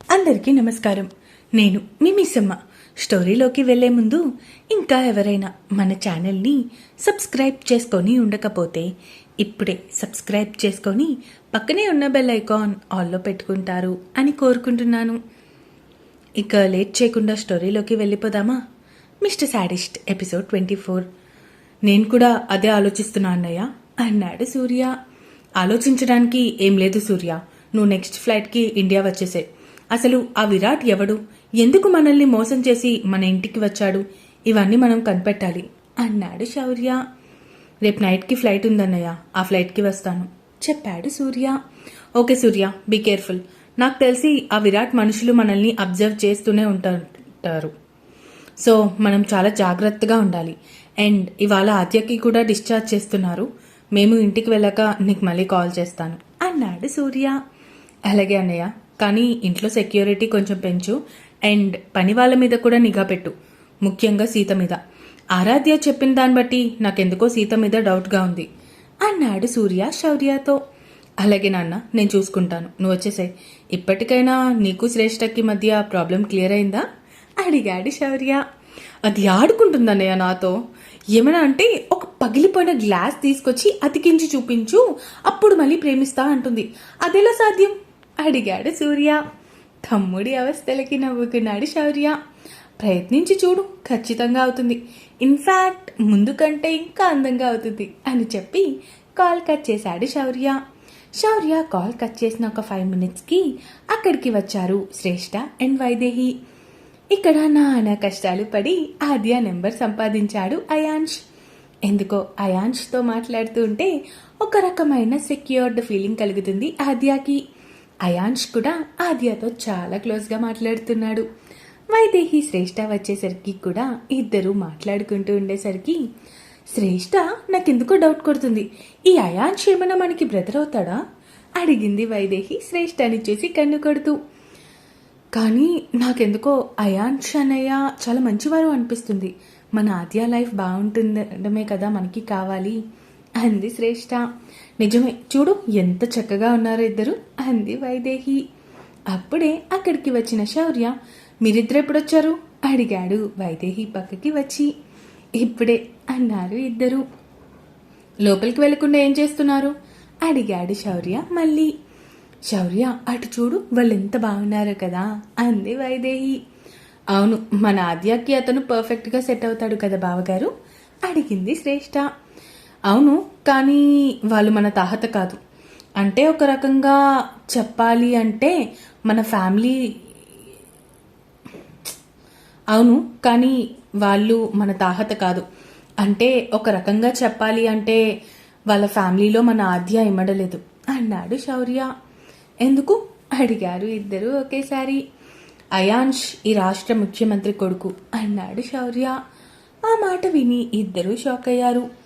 అందరికీ నమస్కారం. నేను మీ స్టోరీలోకి వెళ్ళే ముందు ఇంకా ఎవరైనా మన ఛానల్ని సబ్స్క్రైబ్ చేసుకొని ఉండకపోతే ఇప్పుడే సబ్స్క్రైబ్ చేసుకొని పక్కనే ఉన్న బెల్ ఐకాన్ ఆల్లో పెట్టుకుంటారు అని కోరుకుంటున్నాను. ఇక లేట్ చేయకుండా స్టోరీలోకి వెళ్ళిపోదామా? Mister sadist episode twenty four. నేను కూడా అదే ఆలోచిస్తున్నా అన్నయ్య. అన్నాడు సూర్య. ఆలోచించడానికి ఏం లేదు సూర్య. నువ్వు నెక్స్ట్ ఫ్లైట్కి ఇండియా వచ్చేసే అసలు ఆ విరాట్ ఎవడు? ఎందుకు మనల్ని మోసం చేసి మన ఇంటికి వచ్చాడు? ఇవన్నీ మనం కనిపెట్టాలి. అన్నాడు శౌర్య. రేపు నైట్కి ఫ్లైట్ ఉందన్నయ్య. ఆ ఫ్లైట్కి వస్తాను. చెప్పాడు Surya. Okay Surya be careful. నాకు తెలిసి ఆ విరాట్ మనుషులు మనల్ని అబ్జర్వ్ చేస్తూనే ఉంటారు. సో మనం చాలా జాగ్రత్తగా ఉండాలి. అండ్ ఇవాళ ఆద్యకి కూడా డిశ్చార్జ్ చేస్తున్నారు. మేము ఇంటికి వెళ్ళాక నీకు మళ్ళీ కాల్ చేస్తాను. అన్నాడు సూర్య. అలాగే అన్నయ్య. కానీ ఇంట్లో సెక్యూరిటీ కొంచెం పెంచు. అండ్ పని వాళ్ళ మీద కూడా నిఘా పెట్టు. ముఖ్యంగా సీత మీద. ఆరాధ్య చెప్పిన దాన్ని బట్టి నాకెందుకో సీత మీద డౌట్గా ఉంది. అన్నాడు సూర్య శౌర్యతో. అలాగే నాన్న నేను చూసుకుంటాను. నువ్వు వచ్చేసాయి. ఇప్పటికైనా నీకు శ్రేష్టకి మధ్య ప్రాబ్లం క్లియర్ అయిందా? అడిగాడు శౌర్య. అది ఆడుకుంటుందన్నయ్య నాతో. ఏమైనా అంటే ఒక పగిలిపోయిన గ్లాస్ తీసుకొచ్చి అతికించి చూపించు. అప్పుడు మళ్ళీ ప్రేమిస్తా అంటుంది. అదెలా సాధ్యం? అడిగాడు సూర్య. తమ్ముడి అవస్థలకి నవ్వుకున్నాడు శౌర్య. ప్రయత్నించి చూడు ఖచ్చితంగా అవుతుంది. ఇన్ఫాక్ట్ ముందు కంటే ఇంకా అందంగా అవుతుంది అని చెప్పి కాల్ కట్ చేశాడు శౌర్య. శౌర్య కాల్ కట్ చేసిన ఒక ఫైవ్ మినిట్స్కి అక్కడికి వచ్చారు శ్రేష్ఠ అండ్ వైదేహి. ఇక్కడ నానా కష్టాలు పడి ఆద్య నెంబర్ సంపాదించాడు అయాన్ష్ ఎందుకో అయాన్ష్తో మాట్లాడుతూ ఉంటే ఒక రకమైన సెక్యూర్డ్ ఫీలింగ్ కలుగుతుంది ఆద్యాకి. అయాన్ష్ కూడా ఆద్యతో చాలా క్లోజ్గా మాట్లాడుతున్నాడు. వైదేహి శ్రేష్ఠ వచ్చేసరికి కూడా ఇద్దరు మాట్లాడుకుంటూ ఉండేసరికి శ్రేష్ఠ నాకెందుకో డౌట్ కొడుతుంది. ఈ అయాన్ష్ ఏమైనా మనకి బ్రదర్ అవుతాడా? అడిగింది వైదేహి శ్రేష్ఠని చూసి కన్ను కొడుతూ. కానీ నాకెందుకో అయాన్ష్ అనయ్య చాలా మంచివారు అనిపిస్తుంది. మన ఆద్య లైఫ్ బాగుంటుండమే కదా మనకి కావాలి. అంది శ్రేష్ఠ నిజమే చూడు ఎంత చక్కగా ఉన్నారో ఇద్దరు అంది వైదేహి. అప్పుడే అక్కడికి వచ్చిన శౌర్య మీరిద్దరు ఎప్పుడొచ్చారు అడిగాడు వైదేహి పక్కకి వచ్చి. ఇప్పుడే అన్నారు ఇద్దరు. లోపలికి వెళ్ళకుండా ఏం చేస్తున్నారు? అడిగాడు శౌర్య మళ్ళీ. శౌర్య అటు చూడు వాళ్ళు ఎంత బాగున్నారో కదా అంది వైదేహి. అవును మన ఆద్యాకి అతను పర్ఫెక్ట్గా సెట్ అవుతాడు కదా బావగారు? అడిగింది శ్రేష్ఠ అవును కానీ వాళ్ళు మన తాహత కాదు. అంటే ఒక రకంగా చెప్పాలి అంటే మన ఫ్యామిలీ అవును కానీ వాళ్ళు మన తాహత కాదు. అంటే ఒక రకంగా చెప్పాలి అంటే వాళ్ళ ఫ్యామిలీలో మన ఆద్య ఇమ్మడలేదు. అన్నాడు శౌర్య. ఎందుకు? అడిగారు ఇద్దరు ఒకేసారి. అయాన్ష్ ఈ రాష్ట్ర ముఖ్యమంత్రి కొడుకు అన్నాడు శౌర్య. ఆ మాట విని ఇద్దరూ షాక్ అయ్యారు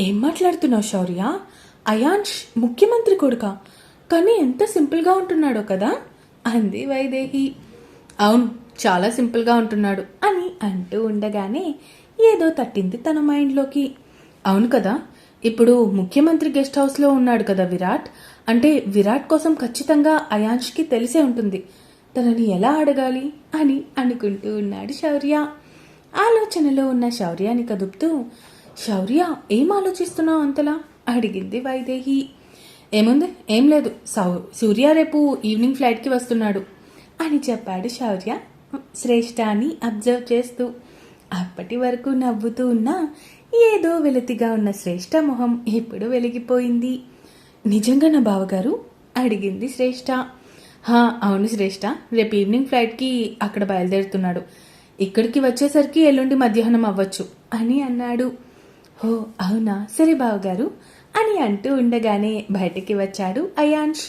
ఏం మాట్లాడుతున్నావు శౌర్య? అయాన్ష్ ముఖ్యమంత్రి కొడుక. కానీ ఎంత సింపుల్గా ఉంటున్నాడో కదా? అంది వైదేహి. అవును చాలా సింపుల్గా ఉంటున్నాడు అని అంటూ ఉండగానే ఏదో తట్టింది తన మైండ్లోకి. అవును కదా ఇప్పుడు ముఖ్యమంత్రి గెస్ట్ హౌస్లో ఉన్నాడు కదా విరాట్? అంటే విరాట్ కోసం ఖచ్చితంగా అయాన్ష్కి తెలిసే ఉంటుంది. తనని ఎలా అడగాలి అని అనుకుంటూ ఉన్నాడు శౌర్య. ఆలోచనలో ఉన్న శౌర్యాన్ని కదుపుతూ శౌర్య ఏం ఆలోచిస్తున్నావు అంతలా? అడిగింది వైదేహి. ఏముంది? ఏం లేదు. సౌ సూర్య రేపు ఈవినింగ్ ఫ్లైట్కి వస్తున్నాడు అని చెప్పాడు శౌర్య. శ్రేష్ఠ అని అబ్జర్వ్ చేస్తూ అప్పటి వరకు నవ్వుతూ ఉన్న ఏదో వెలితిగా ఉన్న శ్రేష్ఠ మొహం ఇప్పుడు వెలిగిపోయింది. నిజంగా నా బావగారు? అడిగింది శ్రేష్ఠ. హా అవును శ్రేష్ఠ. రేపు ఈవినింగ్ ఫ్లైట్కి అక్కడ బయలుదేరుతున్నాడు. ఇక్కడికి వచ్చేసరికి ఎల్లుండి మధ్యాహ్నం అవ్వచ్చు అని అన్నాడు. ఓ అవునా? సరే బావగారు. అని అంటూ ఉండగానే బయటికి వచ్చాడు అయాన్ష్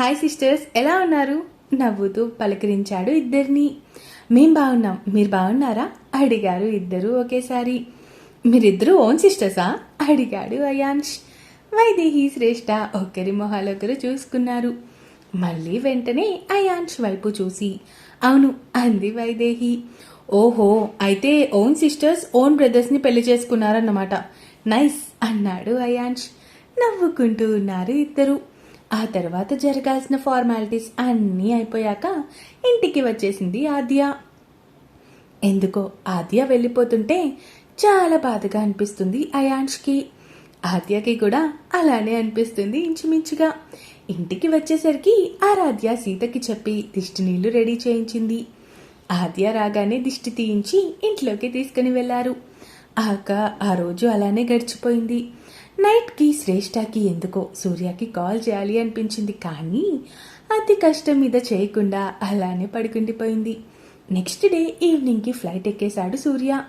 హాయ్ సిస్టర్స్ ఎలా ఉన్నారు? నవ్వుతూ పలకరించాడు ఇద్దరిని. మేం బాగున్నాం మీరు బాగున్నారా అడిగారు ఇద్దరు ఒకేసారి. మీరిద్దరూ ఓన్ సిస్టర్సా? అడిగాడు అయాన్ష్ వైదేహి శ్రేష్ఠ ఒకరి మొహాలొకరు చూసుకున్నారు. మళ్ళీ వెంటనే అయాన్ష్ వైపు చూసి అవును అంది వైదేహి. ఓహో అయితే ఓన్ సిస్టర్స్ ఓన్ బ్రదర్స్ని పెళ్ళి చేసుకున్నారన్నమాట. నైస్ అన్నాడు అయాన్ష్ నవ్వుకుంటూ ఉన్నారు ఇద్దరు. ఆ తర్వాత జరగాల్సిన ఫార్మాలిటీస్ అన్నీ అయిపోయాక ఇంటికి వచ్చేసింది ఆద్య. ఎందుకో ఆద్య వెళ్ళిపోతుంటే చాలా బాధగా అనిపిస్తుంది అయాన్ష్కి ఆద్యకి కూడా అలానే అనిపిస్తుంది ఇంచుమించుగా. ఇంటికి వచ్చేసరికి ఆరాధ్య సీతకి చెప్పి దిష్టి నీళ్ళు రెడీ చేయించింది. ఆద్య రాగానే దిష్టి తీయించి ఇంట్లోకి తీసుకుని వెళ్ళారు ఆక ఆ రోజు అలానే గడిచిపోయింది. నైట్కి శ్రేష్ఠకి ఎందుకో సూర్యకి కాల్ చేయాలి అనిపించింది కానీ అతి కష్టం మీద చేయకుండా అలానే పడుకుండిపోయింది. నెక్స్ట్ డే ఈవినింగ్కి ఫ్లైట్ ఎక్కేశాడు సూర్య.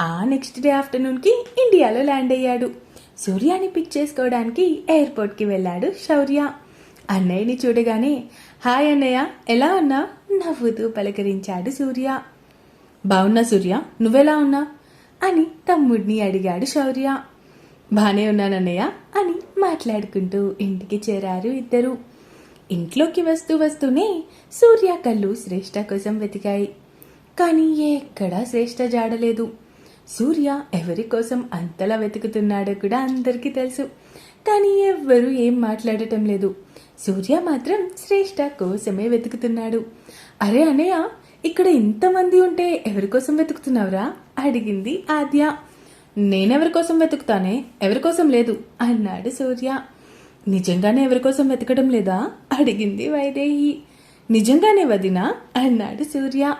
ఆ నెక్స్ట్ డే ఆఫ్టర్నూన్కి ఇండియాలో ల్యాండ్ అయ్యాడు. సూర్యాని పిక్ చేసుకోవడానికి ఎయిర్పోర్ట్కి వెళ్ళాడు శౌర్య. అన్నయ్యని చూడగానే హాయ్ అన్నయ్య ఎలా ఉన్నా నవ్వుతూ పలకరించాడు సూర్య. బాగున్నా సూర్య నువ్వెలా ఉన్నా? అని తమ్ముడిని అడిగాడు శౌర్య. బానే ఉన్నానన్నయ్య అని మాట్లాడుకుంటూ ఇంటికి చేరారు ఇద్దరు. ఇంట్లోకి వస్తూ వస్తూనే సూర్య కళ్ళు శ్రేష్ఠ కోసం వెతికాయి. కానీ ఎక్కడా శ్రేష్ఠ జాడలేదు సూర్య ఎవరి కోసం అంతలా వెతుకుతున్నాడో కూడా అందరికీ తెలుసు. కానీ ఎవ్వరూ ఏం మాట్లాడటం లేదు. సూర్య మాత్రం శ్రేష్ఠ కోసమే వెతుకుతున్నాడు. అరే అనయ్య ఇక్కడ ఇంతమంది ఉంటే ఎవరి కోసం వెతుకుతున్నావురా? అడిగింది ఆద్య. నేనెవరి కోసం వెతుకుతానే? ఎవరి కోసం లేదు? అన్నాడు సూర్య. నిజంగానే ఎవరి కోసం వెతకడం లేదా? అడిగింది వైదేహి. నిజంగానే వదినా? అన్నాడు సూర్య.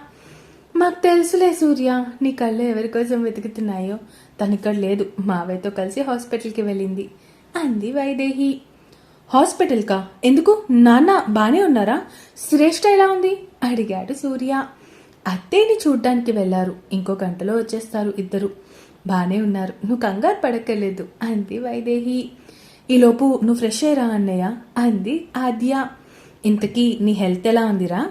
మాకు తెలుసులే సూర్య నీ కళ్ళు ఎవరి కోసం వెతుకుతున్నాయో? తనిక్కడ లేదు మావయ్యతో కలిసి హాస్పిటల్కి వెళ్ళింది అంది వైదేహి. హాస్పిటల్కా? ఎందుకు? నాన్న బానే ఉన్నారా? శ్రేష్ఠ ఎలా ఉంది? అడిగాడు సూర్య. అత్తేని చూడ్డానికి వెళ్ళారు. ఇంకో గంటలో వచ్చేస్తారు ఇద్దరు. బానే ఉన్నారు. నువ్వు కంగారు పడక్కర్లేదు అంది వైదేహి. ఈలోపు నువ్వు ఫ్రెష్ అయ్యరా అన్నయ్య? అంది ఆద్య. ఇంతకీ నీ హెల్త్ ఎలా ఉందిరా?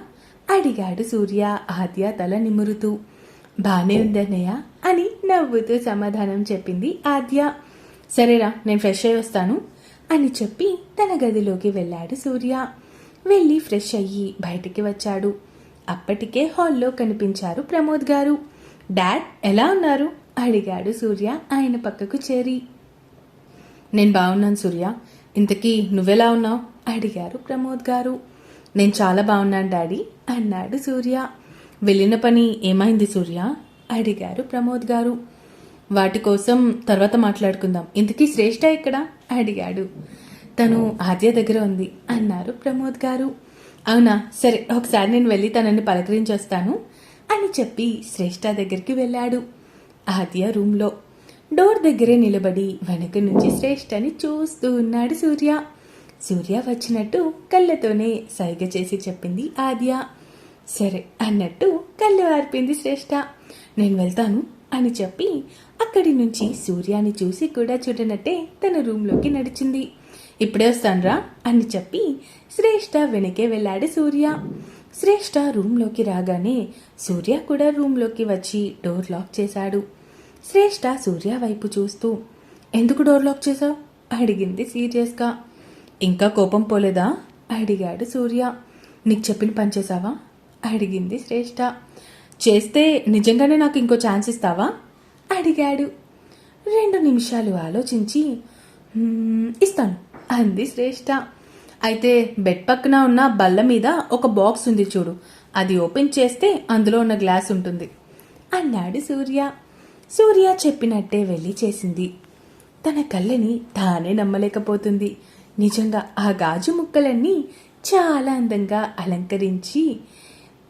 అడిగాడు సూర్య. ఆద్య తల నిమురుతూ. బానే ఉంది అన్నయ్య అని నవ్వుతూ సమాధానం చెప్పింది ఆద్య. సరేరా నేను ఫ్రెష్ అయ్యి వస్తాను. అని చెప్పి తన గదిలోకి వెళ్ళాడు సూర్య. వెళ్ళి ఫ్రెష్ అయ్యి బయటికి వచ్చాడు. అప్పటికే హాల్లో కనిపించారు ప్రమోద్ గారు. డాడ్ ఎలా ఉన్నారు? అడిగాడు సూర్య ఆయన పక్కకు చేరి. నేను బాగున్నాను సూర్య. ఇంతకీ నువ్వెలా ఉన్నావు? అడిగారు ప్రమోద్ గారు. నేను చాలా బాగున్నాను డాడీ అన్నాడు సూర్య. వెళ్ళిన పని ఏమైంది సూర్య? అడిగారు ప్రమోద్ గారు. వాటి కోసం తర్వాత మాట్లాడుకుందాం. ఇంతకీ శ్రేష్ఠ ఇక్కడ అడిగాడు. తను ఆద్య దగ్గర ఉంది అన్నారు ప్రమోద్ గారు. అవునా? సరే ఒకసారి నేను వెళ్ళి తనని పలకరించొస్తాను అని చెప్పి శ్రేష్ఠ దగ్గరికి వెళ్ళాడు. ఆద్య రూమ్లో. డోర్ దగ్గరే నిలబడి వెనక నుంచి శ్రేష్ఠని చూస్తూ ఉన్నాడు సూర్య. సూర్య వచ్చినట్టు కళ్ళతోనే సైగ చేసి చెప్పింది ఆద్య. సరే అన్నట్టు కళ్ళు ఆర్పింది శ్రేష్ఠ. నేను వెళ్తాను అని చెప్పి అక్కడి నుంచి సూర్యాన్ని చూసి కూడా చూడనట్టే తన రూమ్లోకి నడిచింది. ఇప్పుడే వస్తాన్రా అని చెప్పి శ్రేష్ఠ వెనకే వెళ్ళాడు సూర్య. శ్రేష్ఠ రూమ్లోకి రాగానే సూర్య కూడా రూమ్లోకి వచ్చి డోర్ లాక్ చేశాడు. శ్రేష్ఠ సూర్య వైపు చూస్తూ ఎందుకు డోర్ లాక్ చేశావు? అడిగింది సీరియస్గా. ఇంకా కోపం పోలేదా? అడిగాడు సూర్య. నీకు చెప్పిన పని చేసావా అడిగింది శ్రేష్ఠ చేస్తే నిజంగానే నాకు ఇంకో ఛాన్స్ ఇస్తావా? అడిగాడు. రెండు నిమిషాలు ఆలోచించి ఇస్తాను. అంది శ్రేష్ఠ అయితే బెడ్ పక్కన ఉన్న బల్ల మీద ఒక బాక్స్ ఉంది చూడు. అది ఓపెన్ చేస్తే అందులో ఉన్న గ్లాస్ ఉంటుంది. అన్నాడు సూర్య. సూర్య చెప్పినట్టే వెళ్ళి చేసింది. తన కళ్ళని తానే నమ్మలేకపోతుంది. నిజంగా ఆ గాజు ముక్కలన్నీ చాలా అందంగా అలంకరించి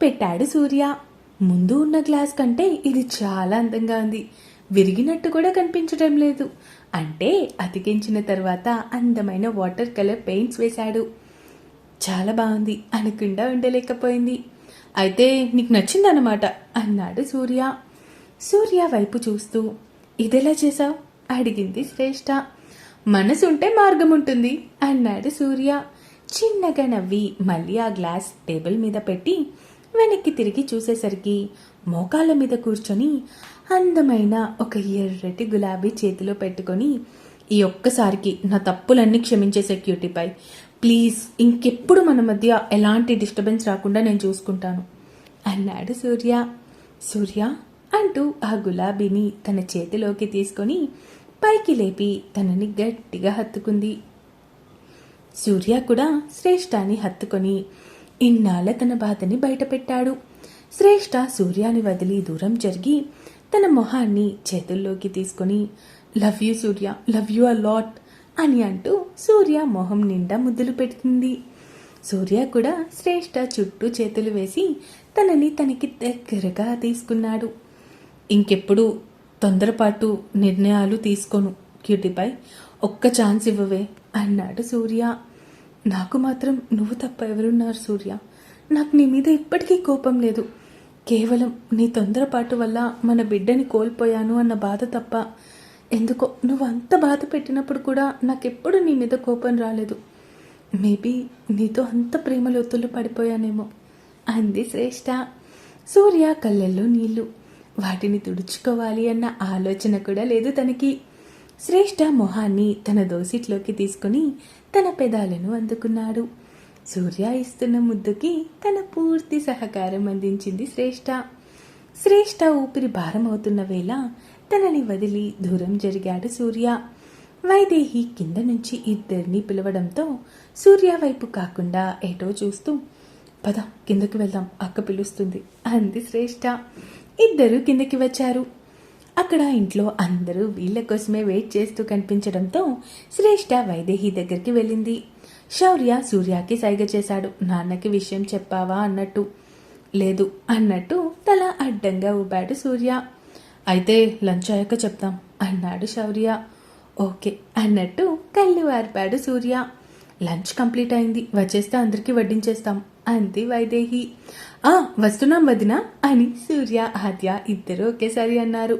పెట్టాడు సూర్య. ముందు ఉన్న గ్లాస్ కంటే ఇది చాలా అందంగా ఉంది. విరిగినట్టు కూడా కనిపించడం లేదు. అంటే అతికించిన తర్వాత అందమైన వాటర్ కలర్ పెయింట్స్ వేశాడు. చాలా బాగుంది. అనకుండా ఉండలేకపోయింది. అయితే నీకు నచ్చిందన్నమాట అన్నాడు సూర్య. సూర్య వైపు చూస్తూ ఇదెలా చేశావు? అడిగింది శ్రేష్ఠ మనసుంటే మార్గం ఉంటుంది అన్నాడు సూర్య. చిన్నగా నవ్వి మళ్ళీ ఆ గ్లాస్ టేబుల్ మీద పెట్టి వెనక్కి తిరిగి చూసేసరికి మోకాళ్ళ మీద కూర్చొని అందమైన ఒక ఎర్రటి గులాబీ చేతిలో పెట్టుకొని ఈ ఒక్కసారికి నా తప్పులన్నీ క్షమించే సెక్యూరిటీపై ప్లీజ్ ఇంకెప్పుడు మన మధ్య ఎలాంటి డిస్టర్బెన్స్ రాకుండా నేను చూసుకుంటాను. అన్నాడు సూర్య. సూర్య అంటూ ఆ గులాబీని తన చేతిలోకి తీసుకొని పైకి లేపి తనని గట్టిగా హత్తుకుంది. సూర్య కూడా శ్రేష్ఠాన్ని హత్తుకొని ఇన్నాళ్ళ తన బాధని బయటపెట్టాడు. శ్రేష్ఠ సూర్యాని వదిలి దూరం జరిగి తన మొహాన్ని చేతుల్లోకి తీసుకొని love you Surya love you a lot అని అంటూ సూర్య మొహం నిండా ముద్దులు పెడుతుంది. సూర్య కూడా శ్రేష్ఠ చుట్టూ చేతులు వేసి తనని తనకి దగ్గరగా తీసుకున్నాడు. ఇంకెప్పుడు తొందరపాటు నిర్ణయాలు తీసుకోను క్యూటీపై ఒక్క ఛాన్స్ ఇవ్వవే అన్నాడు సూర్య. నాకు మాత్రం నువ్వు తప్ప ఎవరున్నారు సూర్య. నాకు నీ మీద ఇప్పటికీ కోపం లేదు. కేవలం నీ తొందరపాటు వల్ల మన బిడ్డని కోల్పోయాను అన్న బాధ తప్ప ఎందుకో నువ్వు అంత బాధ పెట్టినప్పుడు కూడా నాకెప్పుడు నీ మీద కోపం రాలేదు. మేబీ నీతో అంత ప్రేమలోతుల్లో పడిపోయానేమో. అంది శ్రేష్ఠ సూర్య కళ్ళల్లో నీళ్ళు. వాటిని తుడుచుకోవాలి అన్న ఆలోచన కూడా లేదు తనకి. శ్రేష్ఠ మొహాన్ని తన దోసిట్లోకి తీసుకుని తన పెదాలను అందుకున్నాడు. సూర్య ఇస్తున్న ముద్దుకి తన పూర్తి సహకారం అందించింది శ్రేష్ఠ. శ్రేష్ఠ ఊపిరి భారం అవుతున్న వేళ తనని వదిలి దూరం జరిగాడు సూర్య. వైదేహి కింద నుంచి ఇద్దరిని పిలవడంతో సూర్య వైపు కాకుండా ఏటో చూస్తూ పద కిందకి వెళ్దాం అక్క పిలుస్తుంది అంది శ్రేష్ఠ. ఇద్దరు కిందకి వచ్చారు. అక్కడ ఇంట్లో అందరూ వీళ్ళ కోసమే వెయిట్ చేస్తూ కనిపించడంతో శ్రేష్ఠ వైదేహి దగ్గరికి వెళ్ళింది. శౌర్య సూర్యకి సైగ చేశాడు. నాన్నకి విషయం చెప్పావా? అన్నట్టు. లేదు అన్నట్టు తల అడ్డంగా ఊపాడు సూర్య. అయితే లంచ్ అయ్యాక చెప్తాం అన్నాడు శౌర్య. ఓకే అన్నట్టు కళ్ళు వార్పాడు సూర్య. లంచ్ కంప్లీట్ అయింది. వచ్చేస్తే అందరికీ వడ్డించేస్తాం అంది వైదేహి. వస్తున్నాం వదిన అని సూర్య ఆద్య ఇద్దరు ఒకేసారి అన్నారు.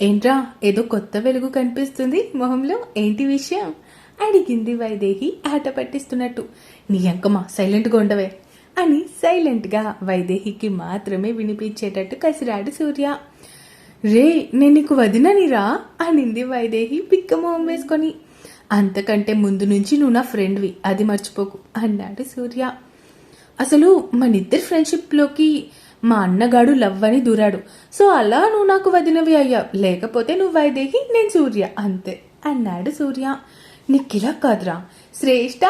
ఏంట్రా ఏదో కొత్త వెలుగు కనిపిస్తుంది మొహంలో? ఏంటి విషయం? అడిగింది వైదేహి ఆట పట్టిస్తున్నట్టు. నీ అంకమా సైలెంట్గా ఉండవే అని సైలెంట్గా వైదేహికి మాత్రమే వినిపించేటట్టు కసిరాడు సూర్య. రే నేను నీకు వదిననిరా? అనింది వైదేహి పిక్క మొహం వేసుకొని. అంతకంటే ముందు నుంచి నువ్వు నా ఫ్రెండ్వి అది మర్చిపోకు అన్నాడు సూర్య. అసలు మన ఇద్దరి ఫ్రెండ్షిప్లోకి మా అన్నగాడు లవ్ అని దూరాడు. సో అలా నువ్వు నాకు వదినవి అయ్యా. లేకపోతే నువ్వు వైదేహి నేను సూర్య. అంతే. అన్నాడు సూర్య. నీకిలా కాదురా. శ్రేష్ఠ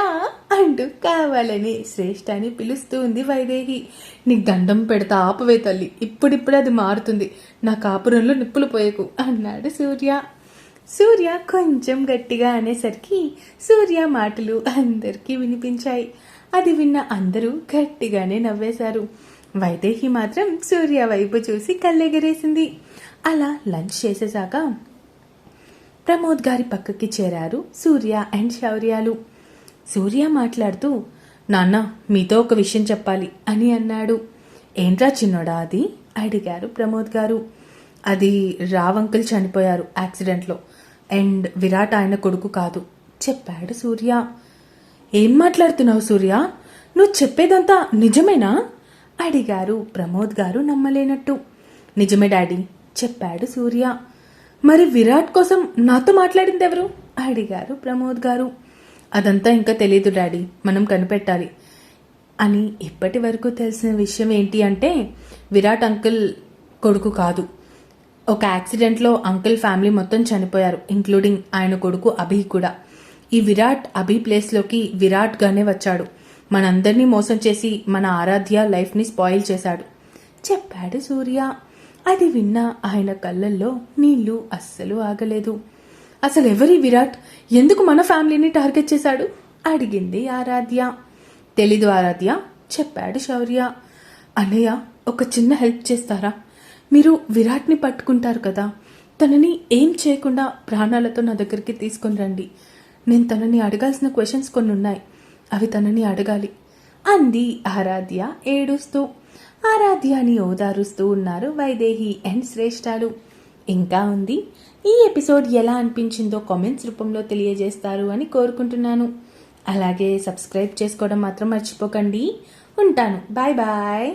అంటూ కావాలని శ్రేష్ఠ అని పిలుస్తూ ఉంది వైదేహి. నీకు దండం పెడతా ఆపవే తల్లి. ఇప్పుడిప్పుడు అది మారుతుంది. నా కాపురంలో నిప్పులు పోయకు. అన్నాడు సూర్య. సూర్య కొంచెం గట్టిగా అనేసరికి సూర్య మాటలు అందరికీ వినిపించాయి. అది విన్న అందరూ గట్టిగానే నవ్వేశారు. వైదేహి మాత్రం సూర్య వైపు చూసి కళ్ళెగరేసింది. అలా లంచ్ చేసేశాక ప్రమోద్ గారి పక్కకి చేరారు సూర్య అండ్ శౌర్యాలు. సూర్య మాట్లాడుతూ నాన్న మీతో ఒక విషయం చెప్పాలి అని అన్నాడు. ఏంట్రా చిన్నోడా అది? అడిగారు ప్రమోద్ గారు. అది రావంకుల్ చనిపోయారు యాక్సిడెంట్లో. అండ్ విరాట్ ఆయన కొడుకు కాదు చెప్పాడు సూర్య. ఏం మాట్లాడుతున్నావు సూర్య? నువ్వు చెప్పేదంతా నిజమేనా? అడిగారు ప్రమోద్ గారు నమ్మలేనట్టు. నిజమే డాడీ చెప్పాడు సూర్య. మరి విరాట్ కోసం నాతో మాట్లాడింది ఎవరు అడిగారు ప్రమోద్ గారు. అదంతా ఇంకా తెలియదు డాడీ మనం కనిపెట్టాలి. అని ఇప్పటి వరకు తెలిసిన విషయం ఏంటి అంటే విరాట్ అంకుల్ కొడుకు కాదు. ఒక యాక్సిడెంట్లో అంకుల్ ఫ్యామిలీ మొత్తం చనిపోయారు ఇంక్లూడింగ్ ఆయన కొడుకు అభి కూడా. ఈ విరాట్ అభి ప్లేస్లోకి విరాట్గానే వచ్చాడు. మనందరినీ మోసం చేసి మన ఆరాధ్య లైఫ్ని స్పాయిల్ చేశాడు. చెప్పాడు సూర్య. అది విన్న ఆయన కళ్ళల్లో నీళ్ళు అస్సలు ఆగలేదు. అసలు ఎవరి విరాట్? ఎందుకు మన ఫ్యామిలీని టార్గెట్ చేశాడు? అడిగింది ఆరాధ్య. తెలీదు ఆరాధ్య చెప్పాడు శౌర్య. అన్నయ్య ఒక చిన్న హెల్ప్ చేస్తారా? మీరు విరాట్ని పట్టుకుంటారు కదా. తనని ఏం చేయకుండా ప్రాణాలతో నా దగ్గరికి తీసుకుని రండి. నేను తనని అడగాల్సిన క్వశ్చన్స్ కొన్ని ఉన్నాయి. అవి తనని అడగాలి. అంది ఆరాధ్య ఏడుస్తూ. ఆరాధ్యని ఓదారుస్తూ ఉన్నారు వైదేహి అండ్ శ్రేష్ఠాలు ఇంకా ఉంది. ఈ ఎపిసోడ్ ఎలా అనిపించిందో కామెంట్స్ రూపంలో తెలియజేస్తారు అని కోరుకుంటున్నాను. అలాగే సబ్స్క్రైబ్ చేసుకోవడం మాత్రం మర్చిపోకండి. ఉంటాను. Bye bye